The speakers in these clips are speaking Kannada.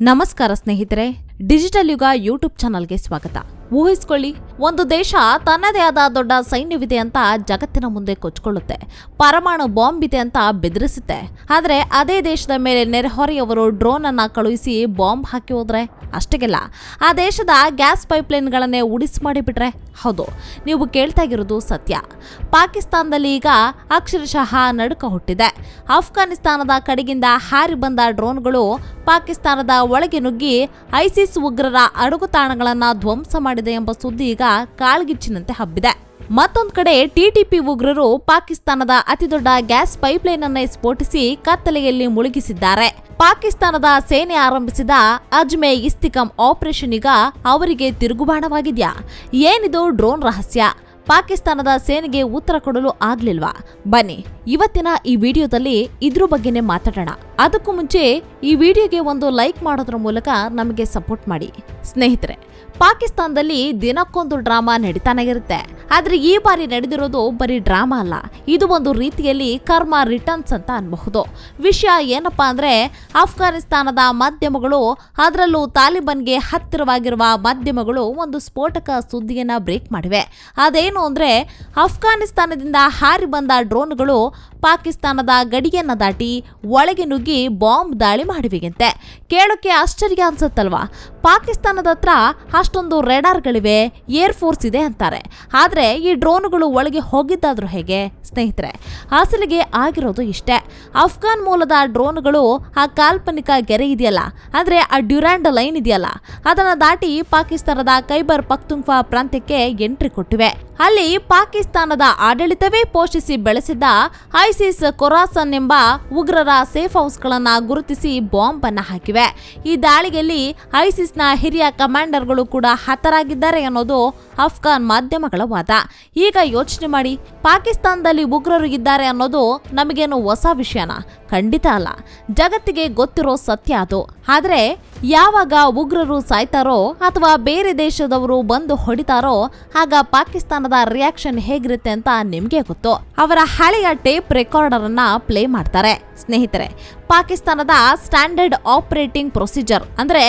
ನಮಸ್ಕಾರ ಸ್ನೇಹಿತರೆ. ಡಿಜಿಟಲ್ ಯುಗ ಯೂಟ್ಯೂಬ್ ಚಾನಲ್ಗೆ ಸ್ವಾಗತ. ಊಹಿಸ್ಕೊಳ್ಳಿ, ಒಂದು ದೇಶ ತನ್ನದೇ ಆದ ದೊಡ್ಡ ಸೈನ್ಯವಿದೆ ಅಂತ ಜಗತ್ತಿನ ಮುಂದೆ ಕೊಚ್ಕೊಳ್ಳುತ್ತೆ. ಪರಮಾಣು ಬಾಂಬ್ ಇದೆ ಅಂತ ಬೆದರಿಸುತ್ತೆ. ಆದರೆ ಅದೇ ದೇಶದ ಮೇಲೆ ನೆರೆಹೊರೆಯವರು ಡ್ರೋನ್ ಅನ್ನ ಕಳುಹಿಸಿ ಬಾಂಬ್ ಹಾಕಿ ಹೋದ್ರೆ ಅಷ್ಟಕ್ಕೆಲ್ಲ. ಆ ದೇಶದ ಗ್ಯಾಸ್ ಪೈಪ್ಲೈನ್ಗಳನ್ನೇ ಉಡಿಸ್ ಮಾಡಿಬಿಟ್ರೆ ಹೌದು. ನೀವು ಕೇಳ್ತಾ ಇರೋದು ಸತ್ಯ. ಪಾಕಿಸ್ತಾನದಲ್ಲಿ ಈಗ ಅಕ್ಷರಶಃ ನಡುಕ ಹುಟ್ಟಿದೆ. ಅಫ್ಘಾನಿಸ್ತಾನದ ಕಡೆಗಿಂದ ಹಾರಿ ಬಂದ ಡ್ರೋನ್ಗಳು ಪಾಕಿಸ್ತಾನದ ಒಳಗೆ ನುಗ್ಗಿ ಐಸಿಸ್ ಉಗ್ರರ ಅಡುಗುತಾಣಗಳನ್ನ ಧ್ವಂಸ ಮಾಡಿದೆ ಎಂಬ ಸುದ್ದಿ ಈಗ ಕಾಳ್ಗಿಚ್ಚಿನಂತೆ ಹಬ್ಬಿದೆ. ಮತ್ತೊಂದು ಕಡೆ ಟಿಟಿಪಿ ಉಗ್ರರು ಪಾಕಿಸ್ತಾನದ ಅತಿದೊಡ್ಡ ಗ್ಯಾಸ್ ಪೈಪ್ಲೈನ್ ಅನ್ನು ಸ್ಫೋಟಿಸಿ ಕತ್ತಲೆಯಲ್ಲಿ ಮುಳುಗಿಸಿದ್ದಾರೆ. ಪಾಕಿಸ್ತಾನದ ಸೇನೆ ಆರಂಭಿಸಿದ ಅಜ್ಮೆ ಇಸ್ತಿಕಂ ಆಪರೇಷನ್ ಈಗ ಅವರಿಗೆ ತಿರುಗುಬಾಣವಾಗಿದೆಯಾ? ಏನಿದು ಡ್ರೋನ್ ರಹಸ್ಯ? ಪಾಕಿಸ್ತಾನದ ಸೇನೆಗೆ ಉತ್ತರ ಕೊಡಲು ಆಗ್ಲಿಲ್ವಾ? ಬನ್ನಿ, ಇವತ್ತಿನ ಈ ವಿಡಿಯೋದಲ್ಲಿ ಇದ್ರ ಬಗ್ಗೆನೇ ಮಾತಾಡೋಣ. ಅದಕ್ಕೂ ಮುಂಚೆ ಈ ವಿಡಿಯೋಗೆ ಒಂದು ಲೈಕ್ ಮಾಡೋದ್ರ ಮೂಲಕ ನಮಗೆ ಸಪೋರ್ಟ್ ಮಾಡಿ. ಸ್ನೇಹಿತರೆ, ಪಾಕಿಸ್ತಾನದಲ್ಲಿ ದಿನಕ್ಕೊಂದು ಡ್ರಾಮಾ ನಡೀತಾನೆ ಇರುತ್ತೆ. ಆದರೆ ಈ ಬಾರಿ ನಡೆದಿರೋದು ಬರೀ ಡ್ರಾಮಾ ಅಲ್ಲ. ಇದು ಒಂದು ರೀತಿಯಲ್ಲಿ ಕರ್ಮ ರಿಟರ್ನ್ಸ್ ಅಂತ ಅನ್ಬಹುದು. ವಿಷಯ ಏನಪ್ಪಾ ಅಂದ್ರೆ ಅಫ್ಘಾನಿಸ್ತಾನದ ಮಾಧ್ಯಮಗಳು ಅದರಲ್ಲೂ ತಾಲಿಬಾನ್ಗೆ ಹತ್ತಿರವಾಗಿರುವ ಮಾಧ್ಯಮಗಳು ಒಂದು ಸ್ಫೋಟಕ ಸುದ್ದಿಯನ್ನ ಬ್ರೇಕ್ ಮಾಡಿವೆ. ಅದೇನು ಅಂದ್ರೆ ಅಫ್ಘಾನಿಸ್ತಾನದಿಂದ ಹಾರಿ ಬಂದ ಡ್ರೋನ್ಗಳು ಪಾಕಿಸ್ತಾನದ ಗಡಿಯನ್ನ ದಾಟಿ ಒಳಗೆ ನುಗ್ಗಿ ಬಾಂಬ್ ದಾಳಿ ಮಾಡಿವೆಯಂತೆ. ಕೇಳೋಕೆ ಆಶ್ಚರ್ಯ ಅನ್ಸುತ್ತಲ್ವಾ? ಪಾಕಿಸ್ತಾನದ ಹತ್ರ ಅಷ್ಟೊಂದು ರೆಡಾರ್ಗಳಿವೆ, ಏರ್ ಫೋರ್ಸ್ ಇದೆ ಅಂತಾರೆ. ಆದರೆ ಈ ಡ್ರೋನ್ಗಳು ಒಳಗೆ ಹೋಗಿದ್ದಾದ್ರೂ ಹೇಗೆ? ಸ್ನೇಹಿತರೆ ಅಸಲಿಗೆ ಆಗಿರೋದು ಇಷ್ಟೇ. ಅಫ್ಘಾನ್ ಮೂಲದ ಡ್ರೋನ್ಗಳು ಆ ಕಾಲ್ಪನಿಕ ಗೆರೆ ಇದೆಯಲ್ಲ, ಆದ್ರೆ ಆ ಡ್ಯುರಾಂಡ್ ಲೈನ್ ಇದೆಯಲ್ಲ, ಅದನ್ನು ದಾಟಿ ಪಾಕಿಸ್ತಾನದ ಖೈಬರ್ ಪಕ್ತುಂಫಾ ಪ್ರಾಂತ್ಯಕ್ಕೆ ಎಂಟ್ರಿ ಕೊಟ್ಟಿವೆ. ಅಲ್ಲಿ ಪಾಕಿಸ್ತಾನದ ಆಡಳಿತವೇ ಪೋಷಿಸಿ ಬೆಳೆಸಿದ್ದ ಐಸಿಸ್ ಕೊರಾಸನ್ ಎಂಬ ಉಗ್ರರ ಸೇಫ್ ಹೌಸ್ಗಳನ್ನು ಗುರುತಿಸಿ ಬಾಂಬ್ ಅನ್ನು ಹಾಕಿವೆ. ಈ ದಾಳಿಯಲ್ಲಿ ಐಸಿಸ್ನ ಹಿರಿಯ ಕಮಾಂಡರ್ಗಳು ಕೂಡ ಹತರಾಗಿದ್ದಾರೆ ಅನ್ನೋದು ಅಫ್ಘಾನ್ ಮಾಧ್ಯಮಗಳ ವಾದ. ಈಗ ಯೋಚನೆ ಮಾಡಿ, ಪಾಕಿಸ್ತಾನದಲ್ಲಿ ಉಗ್ರರು ಇದ್ದಾರೆ ಅನ್ನೋದು ನಮಗೇನು ಹೊಸ ವಿಷಯನ? ಖಂಡಿತ ಅಲ್ಲ. ಜಗತ್ತಿಗೆ ಗೊತ್ತಿರೋ ಸತ್ಯ ಅದು. ಆದ್ರೆ ಯಾವಾಗ ಉಗ್ರರು ಸಾಯ್ತಾರೋ ಅಥವಾ ಬೇರೆ ದೇಶದವರು ಬಂದು ಹೊಡಿತಾರೋ, ಆಗ ಪಾಕಿಸ್ತಾನದ ರಿಯಾಕ್ಷನ್ ಹೇಗಿರುತ್ತೆ ಅಂತ ನಿಮ್ಗೆ ಗೊತ್ತು. ಅವರ ಹಳೆಯ ಟೇಪ್ ರೆಕಾರ್ಡರ್ ಅನ್ನ ಪ್ಲೇ ಮಾಡ್ತಾರೆ. ಸ್ನೇಹಿತರೆ ಪಾಕಿಸ್ತಾನದ ಸ್ಟ್ಯಾಂಡರ್ಡ್ ಆಪರೇಟಿಂಗ್ ಪ್ರೊಸೀಜರ್, ಅಂದ್ರೆ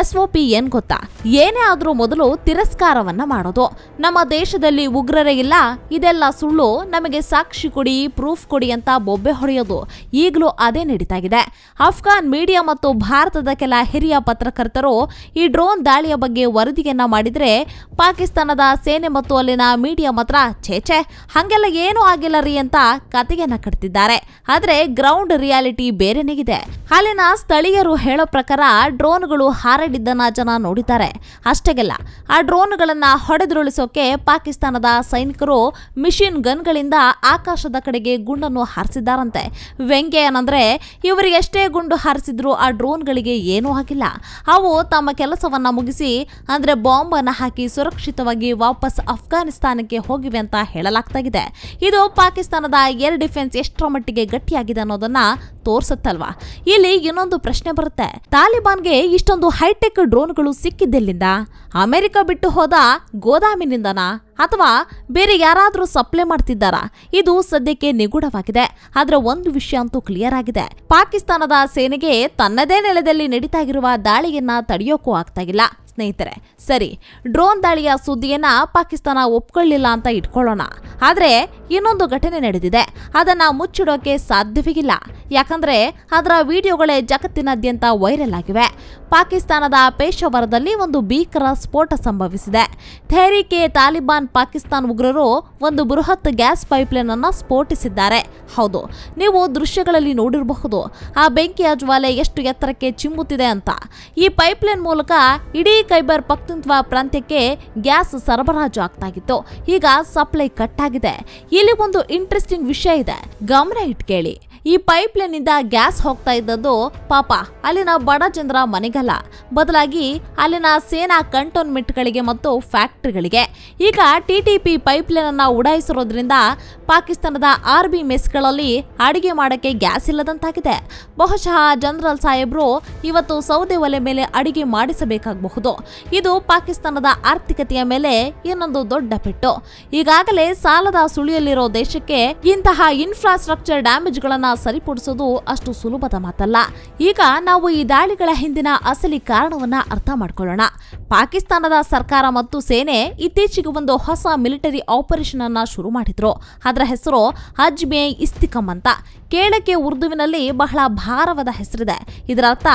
ಎಸ್ ಒ ಪಿ ಏನ್ ಗೊತ್ತಾ? ಏನೇ ಆದ್ರೂ ಮೊದಲು ತಿರಸ್ಕಾರವನ್ನ ಮಾಡೋದು. ನಮ್ಮ ದೇಶದಲ್ಲಿ ಉಗ್ರರೇ ಇಲ್ಲ, ಇದೆಲ್ಲ ಸುಳ್ಳು, ನಮಗೆ ಸಾಕ್ಷಿ ಕೊಡಿ, ಪ್ರೂಫ್ ಕೊಡಿ ಅಂತ ಬೊಬ್ಬೆ ಹೊಡೆಯೋದು. ಈಗಲೂ ಅದೇ ನಡೀತಾ ಇದೆ ಅಫ್ಘಾನ್ ಮೀಡಿಯಾ ಮತ್ತು ಭಾರತದ ಕೆಲ ಹಿರಿಯ ಪತ್ರಕರ್ತರು ಈ ಡ್ರೋನ್ ದಾಳಿಯ ಬಗ್ಗೆ ವರದಿಯನ್ನ ಮಾಡಿದ್ರೆ ಪಾಕಿಸ್ತಾನದ ಸೇನೆ ಮತ್ತು ಅಲ್ಲಿನ ಮೀಡಿಯಾ ಮಾತ್ರ ಛೇಛೆ ಹಂಗೆಲ್ಲ ಏನೂ ಆಗಿಲ್ಲ ರೀ ಅಂತ ಕತೆಯನ್ನ ಕಟ್ತಿದ್ದಾರೆ. ಆದರೆ ಗ್ರೌಂಡ್ ರಿಯಾಲಿಟಿ ಬೇರೆನೇಗಿದೆ ಅಲ್ಲಿನ ಸ್ಥಳೀಯರು ಹೇಳೋ ಪ್ರಕಾರ ಡ್ರೋನ್ಗಳು ಹಾರಾಡಿದ್ದನ್ನ ಜನ ನೋಡಿದ್ದಾರೆ. ಅಷ್ಟೆಗೆಲ್ಲ, ಆ ಡ್ರೋನ್ಗಳನ್ನ ಹೊಡೆದುರುಳಿಸೋಕೆ ಪಾಕಿಸ್ತಾನದ ಸೈನಿಕರು ಮಿಷಿನ್ ಗನ್ಗಳಿಂದ ಆಕಾಶದ ಕಡೆಗೆ ಗುಂಡನ್ನು ಹಾರಿಸಿದ್ದಾರಂತೆ. ವ್ಯಂಗ್ಯ ಏನಂದ್ರೆ ಇವರಿಗೆ ಎಷ್ಟೇ ಗುಂಡು ಹಾರಿಸಿದ್ರು ಆ ಡ್ರೋನ್ಗಳಿಗೆ ಏನೂ ಆಗಿಲ್ಲ. ಅವು ತಮ್ಮ ಕೆಲಸವನ್ನ ಮುಗಿಸಿ, ಅಂದ್ರೆ ಬಾಂಬ್ ಅನ್ನ ಹಾಕಿ ಸುರಕ್ಷಿತವಾಗಿ ವಾಪಸ್ ಅಫ್ಘಾನಿಸ್ತಾನಕ್ಕೆ ಹೋಗಿವೆ ಅಂತ ಹೇಳಲಾಗ್ತಾಗಿದೆ. ಇದು ಪಾಕಿಸ್ತಾನದ ಏರ್ ಡಿಫೆನ್ಸ್ ಎಷ್ಟರ ಮಟ್ಟಿಗೆ ಗಟ್ಟಿಯಾಗಿದೆ ಅನ್ನೋದನ್ನ ತೋರ್ಸುತ್ತಲ್ವಾ ಇಲ್ಲಿ ಇನ್ನೊಂದು ಪ್ರಶ್ನೆ ಬರುತ್ತೆ. ತಾಲಿಬಾನ್ಗೆ ಇಷ್ಟೊಂದು ಹೈಟೆಕ್ ಡ್ರೋನ್ಗಳು ಸಿಕ್ಕಿದ್ದೆಲ್ಲಿಂದ? ಅಮೆರಿಕ ಬಿಟ್ಟು ಹೋದ ಗೋದಾಮಿನಿಂದನಾ? ಅಥವಾ ಬೇರೆ ಯಾರಾದರೂ ಸಪ್ಲೈ ಮಾಡ್ತಿದ್ದಾರಾ? ಇದು ಸದ್ಯಕ್ಕೆ ನಿಗೂಢವಾಗಿದೆ. ಆದರೆ ಒಂದು ವಿಷಯ ಅಂತೂ ಕ್ಲಿಯರ್ ಆಗಿದೆ. ಪಾಕಿಸ್ತಾನದ ಸೇನೆಗೆ ತನ್ನದೇ ನೆಲದಲ್ಲಿ ನಡೀತಾ ಇರುವ ದಾಳಿಯನ್ನ ತಡೆಯೋಕು ಆಗ್ತಾ ಇಲ್ಲ. ಸ್ನೇಹಿತರೆ, ಸರಿ, ಡ್ರೋನ್ ದಾಳಿಯ ಸುದ್ದಿಯನ್ನ ಪಾಕಿಸ್ತಾನ ಒಪ್ಕೊಳ್ಳಿಲ್ಲ ಅಂತ ಇಟ್ಕೊಳ್ಳೋಣ. ಆದ್ರೆ ಇನ್ನೊಂದು ಘಟನೆ ನಡೆದಿದೆ. ಅದನ್ನ ಮುಚ್ಚಿಡೋಕೆ ಸಾಧ್ಯವೇ ಇಲ್ಲ. ಯಾಕಂದ್ರೆ ಅದರ ವಿಡಿಯೋಗಳೇ ಜಗತ್ತಿನಾದ್ಯಂತ ವೈರಲ್ ಆಗಿವೆ. ಪಾಕಿಸ್ತಾನದ ಪೇಶವರದಲ್ಲಿ ಒಂದು ಭೀಕರ ಸ್ಫೋಟ ಸಂಭವಿಸಿದೆ. ಥೇರಿಕೆ ತಾಲಿಬಾನ್ ಪಾಕಿಸ್ತಾನ್ ಉಗ್ರರು ಒಂದು ಬೃಹತ್ ಗ್ಯಾಸ್ ಪೈಪ್ಲೈನ್ ಅನ್ನು ಸ್ಫೋಟಿಸಿದ್ದಾರೆ. ಹೌದು, ನೀವು ದೃಶ್ಯಗಳಲ್ಲಿ ನೋಡಿರಬಹುದು, ಆ ಬೆಂಕಿಯ ಜ್ವಾಲೆ ಎಷ್ಟು ಎತ್ತರಕ್ಕೆ ಚಿಮ್ಮುತ್ತಿದೆ ಅಂತ. ಈ ಪೈಪ್ಲೈನ್ ಮೂಲಕ ಇಡೀ ಕೈಬರ್ ಪಖ್ತುನ್ಖ್ವಾ ಪ್ರಾಂತ್ಯಕ್ಕೆ ಗ್ಯಾಸ್ ಸರಬರಾಜು ಆಗ್ತಾಗಿತ್ತು ಈಗ ಸಪ್ಲೈ ಕಟ್ ಆಗಿದೆ ಇಲ್ಲಿ ಒಂದು ಇಂಟ್ರೆಸ್ಟಿಂಗ್ ವಿಷಯ ಇದೆ. ಗಮನ ಇಟ್ ಕೇಳಿ ಪೈಪ್ ಲೈನ್ ಇಂದ ಗ್ಯಾಸ್ ಹೋಗ್ತಾ ಇದ್ದದ್ದು ಪಾಪ. ಅಲ್ಲಿನ ಬಡ ಜನರ ಮನೆಗಲ್ಲ. ಬದಲಾಗಿ ಅಲ್ಲಿನ ಸೇನಾ ಕಂಟೋನ್ಮೆಂಟ್ಗಳಿಗೆ ಮತ್ತು ಫ್ಯಾಕ್ಟ್ರಿಗಳಿಗೆ. ಈಗ ಟಿಟಿಪಿ ಪೈಪ್ ಲೈನ್ ಅನ್ನ ಉಡಾಯಿಸಿರೋದ್ರಿಂದ ಪಾಕಿಸ್ತಾನದ ಆರ್ಬಿ ಮೆಸ್ಗಳಲ್ಲಿ ಅಡಿಗೆ ಮಾಡಕ್ಕೆ ಗ್ಯಾಸ್ ಇಲ್ಲದಂತಾಗಿದೆ. ಬಹುಶಃ ಜನರಲ್ ಸಾಹೇಬ್ರು ಇವತ್ತು ಸೌದೆ ಒಲೆ ಮೇಲೆ ಅಡಿಗೆ ಮಾಡಿಸಬೇಕಾಗಬಹುದು. ಇದು ಪಾಕಿಸ್ತಾನದ ಆರ್ಥಿಕತೆಯ ಮೇಲೆ ಇನ್ನೊಂದು ದೊಡ್ಡ ಪೆಟ್ಟು. ಈಗಾಗಲೇ ಸಾಲದ ಸುಳಿಯಲ್ಲಿರೋ ದೇಶಕ್ಕೆ ಇಂತಹ ಇನ್ಫ್ರಾಸ್ಟ್ರಕ್ಚರ್ ಡ್ಯಾಮೇಜ್ಗಳನ್ನ ಸರಿಪಡಿಸೋದು ಅಷ್ಟು ಸುಲಭದ ಮಾತಲ್ಲ. ಈಗ ನಾವು ಈ ದಾಳಿಗಳ ಹಿಂದಿನ ಅಸಲಿ ಕಾರಣವನ್ನ ಅರ್ಥ ಮಾಡ್ಕೊಳ್ಳೋಣ. ಪಾಕಿಸ್ತಾನದ ಸರ್ಕಾರ ಮತ್ತು ಸೇನೆ ಇತ್ತೀಚೆಗೆ ಒಂದು ಹೊಸ ಮಿಲಿಟರಿ ಆಪರೇಷನ್ ಅನ್ನ ಶುರು ಮಾಡಿದ್ರು. ಅದರ ಹೆಸರು ಅಜ್ಮೆ ಇಸ್ತಿಕಮ್ ಅಂತ. ಕೇಳಕ್ಕೆ ಉರ್ದುವಿನಲ್ಲಿ ಬಹಳ ಭಾರವಾದ ಹೆಸರಿದೆ. ಇದರರ್ಥ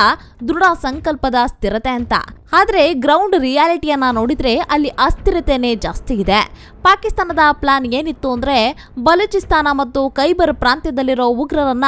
ದೃಢ ಸಂಕಲ್ಪದ ಸ್ಥಿರತೆ ಅಂತ. ಆದ್ರೆ ಗ್ರೌಂಡ್ ರಿಯಾಲಿಟಿಯನ್ನ ನೋಡಿದ್ರೆ ಅಲ್ಲಿ ಅಸ್ಥಿರತೆನೇ ಜಾಸ್ತಿ ಇದೆ. ಪಾಕಿಸ್ತಾನದ ಪ್ಲಾನ್ ಏನಿತ್ತು ಅಂದ್ರೆ ಬಲೂಚಿಸ್ತಾನ ಮತ್ತು ಕೈಬರ್ ಪ್ರಾಂತ್ಯದಲ್ಲಿರೋ ಉಗ್ರರನ್ನ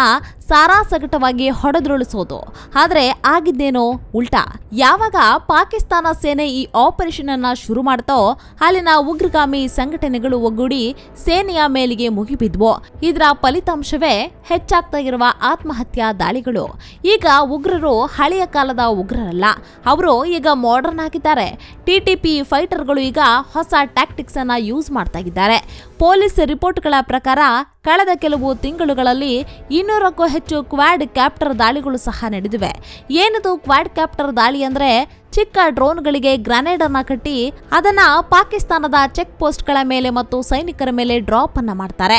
ಸಾರಾಸಗಟವಾಗಿ ಹೊಡೆದುರುಳಿಸೋದು. ಆದರೆ ಆಗಿದ್ದೇನೋ ಉಲ್ಟಾ. ಯಾವಾಗ ಪಾಕಿಸ್ತಾನ ಸೇನೆ ಈ ಆಪರೇಷನ್ ಅನ್ನ ಶುರು ಮಾಡ್ತೋ, ಅಲ್ಲಿನ ಉಗ್ರಗಾಮಿ ಸಂಘಟನೆಗಳು ಒಗ್ಗೂಡಿ ಸೇನೆಯ ಮೇಲಿಗೆ ಮುಗಿಬಿದ್ವು. ಇದರ ಫಲಿತಾಂಶವೇ ಹೆಚ್ಚಾಗ್ತಾ ಇರುವ ಆತ್ಮಹತ್ಯಾ ದಾಳಿಗಳು. ಈಗ ಉಗ್ರರು ಹಳೆಯ ಕಾಲದ ಉಗ್ರರಲ್ಲ. ಅವರು ಈಗ ಮಾಡರ್ನ್ ಆಗಿದ್ದಾರೆ. ಟಿಟಿಪಿ ಫೈಟರ್ಗಳು ಈಗ ಹೊಸ ಟ್ಯಾಕ್ಟಿಕ್ಸ್ ಅನ್ನ ಯೂಸ್ ಮಾಡ್ತಾ ಇದ್ದಾರೆ. ಪೊಲೀಸ್ ರಿಪೋರ್ಟ್ಗಳ ಪ್ರಕಾರ ಕಳೆದ ಕೆಲವು ತಿಂಗಳುಗಳಲ್ಲಿ ಇನ್ನೂರಕ್ಕೂ ಹೆಚ್ಚು ಕ್ವಾಡ್ ಕ್ಯಾಪ್ಟರ್ ದಾಳಿಗಳು ಸಹ ನಡೆದಿವೆ. ಏನದು ಕ್ವಾಡ್ ಕ್ಯಾಪ್ಟರ್ ದಾಳಿ ಅಂದ್ರೆ ಚಿಕ್ಕ ಡ್ರೋನ್ಗಳಿಗೆ ಗ್ರನೇಡ್ ಅನ್ನ ಕಟ್ಟಿ ಅದನ್ನ ಪಾಕಿಸ್ತಾನದ ಚೆಕ್ ಪೋಸ್ಟ್ಗಳ ಮೇಲೆ ಮತ್ತು ಸೈನಿಕರ ಮೇಲೆ ಡ್ರಾಪ್ ಅನ್ನ ಮಾಡ್ತಾರೆ.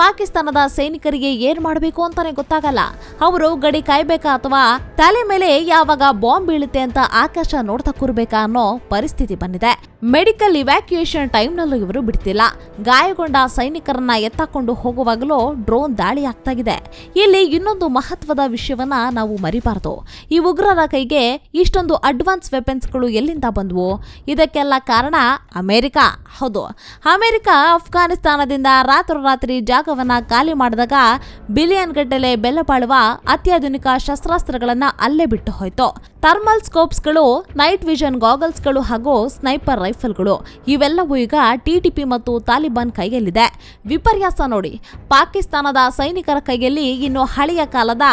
ಪಾಕಿಸ್ತಾನದ ಸೈನಿಕರಿಗೆ ಏನ್ ಮಾಡಬೇಕು ಅಂತಾನೆ ಗೊತ್ತಾಗಲ್ಲ. ಅವರು ಗಡಿ ಕಾಯ್ಬೇಕಾ ಅಥವಾ ತಲೆ ಮೇಲೆ ಯಾವಾಗ ಬಾಂಬ್ ಬೀಳುತ್ತೆ ಅಂತ ಆಕಾಶ ನೋಡ್ತಾ ಕೂರ್ಬೇಕಾ ಅನ್ನೋ ಪರಿಸ್ಥಿತಿ ಬಂದಿದೆ. ಮೆಡಿಕಲ್ ಇವ್ಯಾಕ್ಯುಯೇಷನ್ ಟೈಮ್ನಲ್ಲೂ ಇವರು ಬಿಡ್ತಿಲ್ಲ. ಗಾಯಗೊಂಡ ಸೈನಿಕರನ್ನ ಎತ್ತಾಕೊಂಡು ಹೋಗುವಾಗಲೂ ಡ್ರೋನ್ ದಾಳಿ ಆಗ್ತಾಗಿದೆ. ಇಲ್ಲಿ ಇನ್ನೊಂದು ಮಹತ್ವದ ವಿಷಯವನ್ನ ನಾವು ಮರಿಬಾರದು. ಈ ಉಗ್ರರ ಕೈಗೆ ಇಷ್ಟೊಂದು ಅಡ್ವಾನ್ಸ್ ವೆಪನ್ಸ್ಗಳು ಎಲ್ಲಿಂದ ಬಂದವು? ಇದಕ್ಕೆಲ್ಲ ಕಾರಣ ಅಮೆರಿಕ. ಹೌದು. ಅಮೆರಿಕ ಅಫ್ಘಾನಿಸ್ತಾನದಿಂದ ರಾತ್ರೋರಾತ್ರಿ ಜಾಗವನ್ನ ಖಾಲಿ ಮಾಡಿದಾಗ ಬಿಲಿಯನ್ ಗಟ್ಟಲೆ ಬೆಲೆ ಬಾಳುವ ಅತ್ಯಾಧುನಿಕ ಶಸ್ತ್ರಾಸ್ತ್ರಗಳನ್ನು ಅಲ್ಲೇ ಬಿಟ್ಟು ಹೋಯ್ತು. ಥರ್ಮಲ್ ಸ್ಕೋಪ್ಸ್ಗಳು, ನೈಟ್ ವಿಷನ್ ಗಾಗಲ್ಸ್ಗಳು ಹಾಗೂ ಸ್ನೈಪರ್ ರೈಫಲ್ಗಳು. ಇವೆಲ್ಲವೂ ಈಗ ಟಿಟಿಪಿ ಮತ್ತು ತಾಲಿಬಾನ್ ಕೈಯಲ್ಲಿದೆ. ವಿಪರ್ಯಾಸ ನೋಡಿ, ಪಾಕಿಸ್ತಾನದ ಸೈನಿಕರ ಕೈಯಲ್ಲಿ ಇನ್ನು ಹಳೆಯ ಕಾಲದ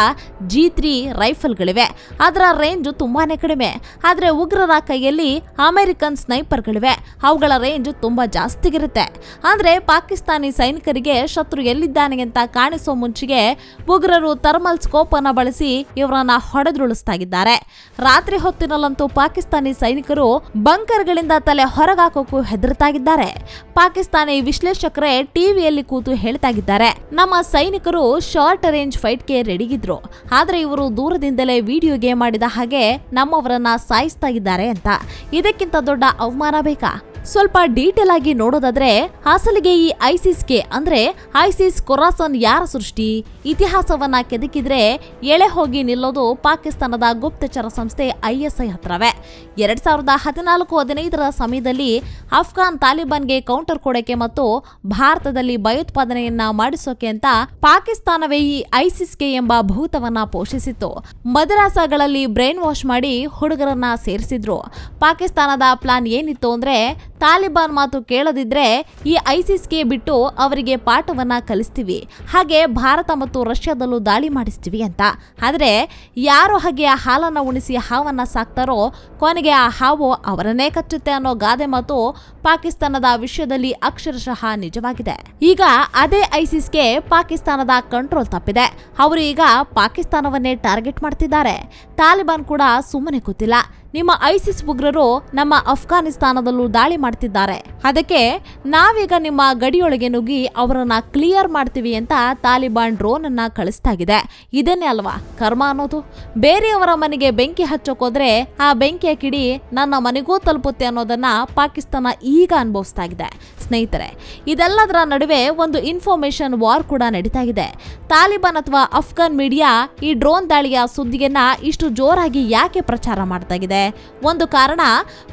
ಜಿ ತ್ರೀ ರೈಫಲ್ಗಳಿವೆ. ಅದರ ರೇಂಜ್ ತುಂಬಾನೇ ಕಡಿಮೆ. ಆದರೆ ಉಗ್ರರ ಕೈಯಲ್ಲಿ ಅಮೆರಿಕನ್ ಸ್ನೈಪರ್ಗಳಿವೆ. ಅವುಗಳ ರೇಂಜ್ ತುಂಬಾ ಜಾಸ್ತಿಗಿರುತ್ತೆ. ಆದರೆ ಪಾಕಿಸ್ತಾನಿ ಸೈನಿಕರಿಗೆ ಶತ್ರು ಎಲ್ಲಿದ್ದಾನೆ ಅಂತ ಕಾಣಿಸೋ ಮುಂಚೆಗೆ ಉಗ್ರರು ಥರ್ಮಲ್ ಸ್ಕೋಪ್ ಅನ್ನು ಬಳಸಿ ಇವರನ್ನ ಹೊಡೆದುರುಳಿಸ್ತಾಗಿದ್ದಾರೆ ರಾತ್ರಿ ಹೊತ್ತಿನಲ್ಲಂತೂ ಪಾಕಿಸ್ತಾನಿ ಸೈನಿಕರು ಬಂಕರ್ಗಳಿಂದ ತಲೆ ಹೊರಗಾಕೋಕು ಹೆದರ್ತಾಗಿದ್ದಾರೆ. ಪಾಕಿಸ್ತಾನಿ ವಿಶ್ಲೇಷಕರೇ ಟಿವಿಯಲ್ಲಿ ಕೂತು ಹೇಳ್ತಾಗಿದ್ದಾರೆ. ನಮ್ಮ ಸೈನಿಕರು ಶಾರ್ಟ್ ರೇಂಜ್ ಫೈಟ್ಗೆ ರೆಡಿಗಿದ್ರು. ಆದ್ರೆ ಇವರು ದೂರದಿಂದಲೇ ವಿಡಿಯೋ ಗೇಮ್ ಮಾಡಿದ ಹಾಗೆ ನಮ್ಮವರನ್ನ ಸಾಯಿಸ್ತಾ ಇದ್ದಾರೆ ಅಂತ. ಇದಕ್ಕಿಂತ ದೊಡ್ಡ ಅವಮಾನ ಬೇಕಾ? ಸ್ವಲ್ಪ ಡೀಟೇಲ್ ಆಗಿ ನೋಡೋದಾದ್ರೆ ಅಸಲಿಗೆ ಈ ಐಸಿಸ್ಗೆ ಅಂದ್ರೆ ಐಸಿಸ್ ಕೊರಾಸನ್ ಯಾರ ಸೃಷ್ಟಿ? ಇತಿಹಾಸವನ್ನ ಕೆದಕಿದ್ರೆ ಎಳೆ ಹೋಗಿ ನಿಲ್ಲೋದು ಪಾಕಿಸ್ತಾನದ ಗುಪ್ತಚರ ಸಂಸ್ಥೆ ಐಎಸ್ಐ ಹತ್ರವೇ. ಎರಡ್ ಸಾವಿರದ ಹದಿನಾಲ್ಕು ಹದಿನೈದರ ಸಮಯದಲ್ಲಿ ಅಫ್ಘಾನ್ ತಾಲಿಬಾನ್ಗೆ ಕೌಂಟರ್ ಕೊಡೋಕೆ ಮತ್ತು ಭಾರತದಲ್ಲಿ ಭಯೋತ್ಪಾದನೆಯನ್ನ ಮಾಡಿಸೋಕೆ ಅಂತ ಪಾಕಿಸ್ತಾನವೇ ಈ ಐಸಿಸ್ಗೆ ಎಂಬ ಭೂತವನ್ನ ಪೋಷಿಸಿತ್ತು. ಮದರಾಸಗಳಲ್ಲಿ ಬ್ರೈನ್ ವಾಶ್ ಮಾಡಿ ಹುಡುಗರನ್ನ ಸೇರಿಸಿದ್ರು. ಪಾಕಿಸ್ತಾನದ ಪ್ಲಾನ್ ಏನಿತ್ತು ಅಂದ್ರೆ ತಾಲಿಬಾನ್ ಮಾತು ಕೇಳದಿದ್ರೆ ಈ ಐಸಿಸ್ಗೆ ಬಿಟ್ಟು ಅವರಿಗೆ ಪಾಠವನ್ನ ಕಲಿಸ್ತೀವಿ. ಹಾಗೆ ಭಾರತ ಮತ್ತು ರಷ್ಯಾದಲ್ಲೂ ದಾಳಿ ಮಾಡಿಸ್ತೀವಿ ಅಂತ. ಆದರೆ ಯಾರು ಹಾಗೆ ಆ ಹಾಲನ್ನು ಉಣಿಸಿ ಹಾವನ್ನು ಸಾಕ್ತಾರೋ ಕೊನೆಗೆ ಆ ಹಾವು ಅವರನ್ನೇ ಕಚ್ಚುತ್ತೆ ಅನ್ನೋ ಗಾದೆ ಮಾತು ಪಾಕಿಸ್ತಾನದ ವಿಷಯದಲ್ಲಿ ಅಕ್ಷರಶಃ ನಿಜವಾಗಿದೆ. ಈಗ ಅದೇ ಐಸಿಸ್ಗೆ ಪಾಕಿಸ್ತಾನದ ಕಂಟ್ರೋಲ್ ತಪ್ಪಿದೆ. ಅವರು ಈಗ ಪಾಕಿಸ್ತಾನವನ್ನೇ ಟಾರ್ಗೆಟ್ ಮಾಡ್ತಿದ್ದಾರೆ. ತಾಲಿಬಾನ್ ಕೂಡ ಸುಮ್ಮನೆ ಕೂತಿಲ್ಲ. ನಿಮ್ಮ ಐಸಿಸ್ ಉಗ್ರರು ನಮ್ಮ ಅಫ್ಘಾನಿಸ್ತಾನದಲ್ಲೂ ದಾಳಿ ಮಾಡ್ತಿದ್ದಾರೆ. ಅದಕ್ಕೆ ನಾವೀಗ ನಿಮ್ಮ ಗಡಿಯೊಳಗೆ ನುಗ್ಗಿ ಅವರನ್ನ ಕ್ಲಿಯರ್ ಮಾಡ್ತೀವಿ ಅಂತ ತಾಲಿಬಾನ್ ಡ್ರೋನ್ ಅನ್ನ ಕಳಿಸ್ತಾಗಿದೆ ಇದನ್ನೇ ಅಲ್ವಾ? ಕರ್ಮ ಅನ್ನೋದು. ಬೇರೆಯವರ ಮನೆಗೆ ಬೆಂಕಿ ಹಚ್ಚೋಕೋದ್ರೆ ಆ ಬೆಂಕಿಯ ಕಿಡಿ ನನ್ನ ಮನೆಗೂ ತಲುಪುತ್ತೆ ಅನ್ನೋದನ್ನ ಪಾಕಿಸ್ತಾನ ಈಗ ಅನುಭವಿಸ್ತಾ ಇದೆ ಸ್ನೇಹಿತರೆ, ಇದೆಲ್ಲದರ ನಡುವೆ ಒಂದು ಇನ್ಫಾರ್ಮೇಶನ್ ವಾರ್ ಕೂಡ ನಡೀತಾ ಇದೆ ತಾಲಿಬಾನ್ ಅಥವಾ ಅಫ್ಘಾನ್ ಮೀಡಿಯಾ ಈ ಡ್ರೋನ್ ದಾಳಿಯ ಸುದ್ದಿಯನ್ನ ಇಷ್ಟು ಜೋರಾಗಿ ಯಾಕೆ ಪ್ರಚಾರ ಮಾಡ್ತಾ ಇದೆ ಒಂದು ಕಾರಣ,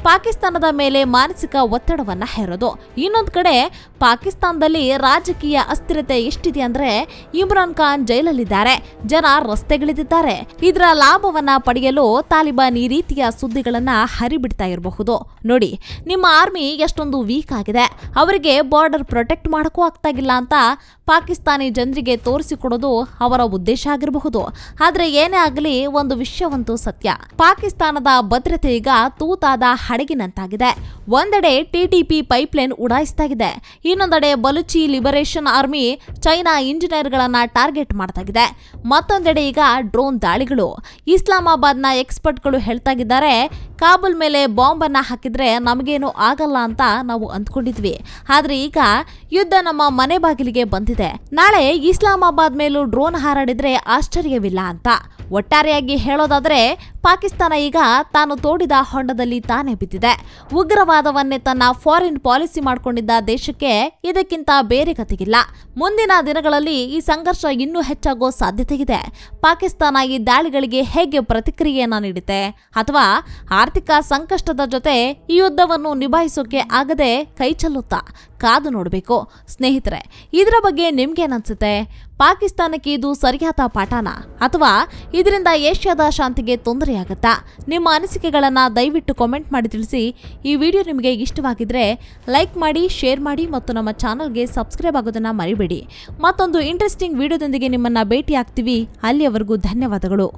ಪಾಕಿಸ್ತಾನದ ಮೇಲೆ ಮಾನಸಿಕ ಒತ್ತಡವನ್ನ ಹೇರೋದು. ಇನ್ನೊಂದು ಕಡೆ, ಪಾಕಿಸ್ತಾನದಲ್ಲಿ ರಾಜಕೀಯ ಅಸ್ಥಿರತೆ ಎಷ್ಟಿದೆ ಅಂದ್ರೆ, ಇಮ್ರಾನ್ ಖಾನ್ ಜೈಲಲ್ಲಿದ್ದಾರೆ. ಜನ ರಸ್ತೆಗಿಳಿದಿದ್ದಾರೆ. ಇದರ ಲಾಭವನ್ನ ಪಡೆಯಲು ತಾಲಿಬಾನ್ ಈ ರೀತಿಯ ಸುದ್ದಿಗಳನ್ನ ಹರಿಬಿಡ್ತಾ ಇರಬಹುದು. ನೋಡಿ, ನಿಮ್ಮ ಆರ್ಮಿ ಎಷ್ಟೊಂದು ವೀಕ್ ಆಗಿದೆ. ಅವರಿಗೆ ಬಾರ್ಡರ್ ಪ್ರೊಟೆಕ್ಟ್ ಮಾಡಕ್ಕೂ ಆಗ್ತಾಗಿಲ್ಲ ಅಂತ ಪಾಕಿಸ್ತಾನಿ ಜನರಿಗೆ ತೋರಿಸಿಕೊಡೋದು ಅವರ ಉದ್ದೇಶ ಆಗಿರಬಹುದು. ಆದ್ರೆ ಏನೇ ಆಗಲಿ, ಒಂದು ವಿಷಯವಂತೂ ಸತ್ಯ. ಪಾಕಿಸ್ತಾನದ ಭದ್ರತೆ ಈಗ ತೂತಾದ ಹಡಗಿನಂತಾಗಿದೆ. ಒಂದೆಡೆ ಟಿಟಿಪಿ ಪೈಪ್ಲೈನ್ ಉಡಾಯಿಸ್ತಾಗಿದೆ. ಇನ್ನೊಂದೆಡೆ ಬಲುಚಿ ಲಿಬರೇಷನ್ ಆರ್ಮಿ ಚೈನಾ ಇಂಜಿನಿಯರ್ಗಳನ್ನ ಟಾರ್ಗೆಟ್ ಮಾಡ್ತಾಗಿದೆ. ಮತ್ತೊಂದೆಡೆ ಈಗ ಡ್ರೋನ್ ದಾಳಿಗಳು. ಇಸ್ಲಾಮಾಬಾದ್ನ ಎಕ್ಸ್ಪರ್ಟ್ಗಳು ಹೇಳ್ತಾಗಿದ್ದಾರೆ, ಕಾಬೂಲ್ ಮೇಲೆ ಬಾಂಬ್ ಅನ್ನ ಹಾಕಿದ್ರೆ ನಮಗೇನು ಆಗಲ್ಲ ಅಂತ ನಾವು ಅಂದ್ಕೊಂಡಿದ್ವಿ. ಆದ್ರೆ ಈಗ ಯುದ್ಧ ನಮ್ಮ ಮನೆ ಬಾಗಿಲಿಗೆ ಬಂದಿದೆ. ನಾಳೆ ಇಸ್ಲಾಮಾಬಾದ್ ಮೇಲೂ ಡ್ರೋನ್ ಹಾರಾಡಿದ್ರೆ ಆಶ್ಚರ್ಯವಿಲ್ಲ ಅಂತ. ಒಟ್ಟಾರೆಯಾಗಿ ಹೇಳೋದಾದ್ರೆ, ಪಾಕಿಸ್ತಾನ ಈಗ ತಾನು ತೋಡಿದ ಹೊಂಡದಲ್ಲಿ ತಾನೇ ಬಿದ್ದಿದೆ. ಉಗ್ರವಾದವನ್ನೇ ತನ್ನ ಫಾರಿನ್ ಪಾಲಿಸಿ ಮಾಡಿಕೊಂಡಿದ್ದ ದೇಶಕ್ಕೆ ಇದಕ್ಕಿಂತ ಬೇರೆ ಗತಿಗಿಲ್ಲ. ಮುಂದಿನ ದಿನಗಳಲ್ಲಿ ಈ ಸಂಘರ್ಷ ಇನ್ನೂ ಹೆಚ್ಚಾಗೋ ಸಾಧ್ಯತೆ ಇದೆ. ಪಾಕಿಸ್ತಾನ ಈ ದಾಳಿಗಳಿಗೆ ಹೇಗೆ ಪ್ರತಿಕ್ರಿಯೆಯನ್ನ ನೀಡುತ್ತೆ ಅಥವಾ ಆರ್ಥಿಕ ಸಂಕಷ್ಟದ ಜೊತೆ ಈ ಯುದ್ಧವನ್ನು ನಿಭಾಯಿಸೋಕೆ ಆಗದೆ ಕೈ ಚೆಲ್ಲುತ್ತಾ? ಕಾದು ನೋಡಬೇಕು. ಸ್ನೇಹಿತರೆ, ಇದರ ಬಗ್ಗೆ ನಿಮ್ಗೇನನ್ಸುತ್ತೆ ಪಾಕಿಸ್ತಾನಕ್ಕೆ ಇದು ಸರಿಯಾದ ಪಾಠನ ಅಥವಾ ಇದರಿಂದ ಏಷ್ಯಾದ ಶಾಂತಿಗೆ ತೊಂದರೆಯಾಗತ್ತಾ ನಿಮ್ಮ ಅನಿಸಿಕೆಗಳನ್ನು ದಯವಿಟ್ಟು ಕಾಮೆಂಟ್ ಮಾಡಿ ತಿಳಿಸಿ. ಈ ವಿಡಿಯೋ ನಿಮಗೆ ಇಷ್ಟವಾಗಿದ್ರೆ ಲೈಕ್ ಮಾಡಿ ಶೇರ್ ಮಾಡಿ ಮತ್ತು ನಮ್ಮ ಚಾನಲ್ಗೆ ಸಬ್ಸ್ಕ್ರೈಬ್ ಆಗೋದನ್ನು ಮರಿಬೇಡಿ. ಮತ್ತೊಂದು ಇಂಟ್ರೆಸ್ಟಿಂಗ್ ವಿಡಿಯೋದೊಂದಿಗೆ ನಿಮ್ಮನ್ನು ಭೇಟಿ ಆಗ್ತೀವಿ ಅಲ್ಲಿಯವರೆಗೂ ಧನ್ಯವಾದಗಳು.